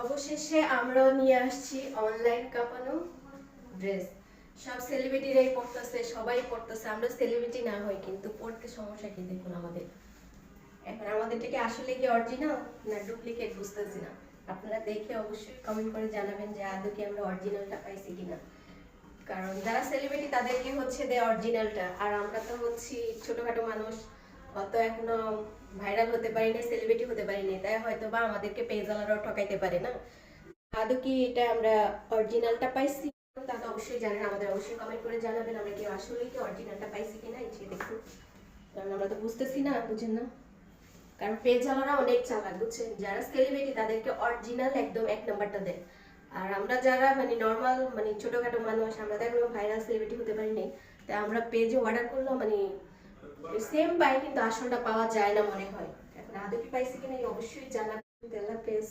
অবশেষে আমরাও নিয়ে আসছি অনলাইন কাঁপানো ড্রেস সব সেলিব্রিটিরাই পড়তেছে, সবাই পড়তেছে, আমরা সেলিব্রিটি না হই কিন্তু পড়তে সমস্যা কি দেখুন আমাদের। এখন আমাদেরটা আসলে কি অরিজিনাল না ডুপ্লিকেট বুঝতেছি না। আপনারা দেখে অবশ্যই কমেন্ট করে জানাবেন যে আদৌ কি আমরা অরিজিনালটা পাইছি কিনা। কারণ যারা সেলিব্রিটি তাদেরকে হচ্ছে দেয় অরিজিনালটা আর আমরা তো হচ্ছি ছোটখাটো মানুষ। অত এখনও ভাইরাল হতে পারি না সেলিব্রিটি হতে পারি না তাই হয়তো বা আমাদেরকে পেজালারাও ঠকাইতে পারে না। আদৌ কি এটা আমরা অরিজিনালটা পাইছি? তা তো অবশ্যই জানেন, আমাদের অবশ্যই কমেন্ট করে জানাবেন, আমরা কি আসলেই কি অরিজিনালটা পাইছি কিনা এই দেখুন। কারণ আমরা তো বুঝতেছি না, বুঝেন না? কারণ পেজালারা অনেক চালাক, বুঝছেন? যারা সেলিব্রিটি তাদেরকে অরিজিনাল একদম এক নাম্বারটা দেয় আর আমরা যারা মানে নর্মাল মানে ছোটখাটো মানুষ, আমরা তো এখনও ভাইরাল সেলিব্রিটি হতে পারিনি। তাই আমরা পেজে অর্ডার করলেও মানে সেম পাই কিন্তু আসনটা পাওয়া যায় না মনে হয়। এখন আদৌ কি পাইছে কিনা অবশ্যই পেজ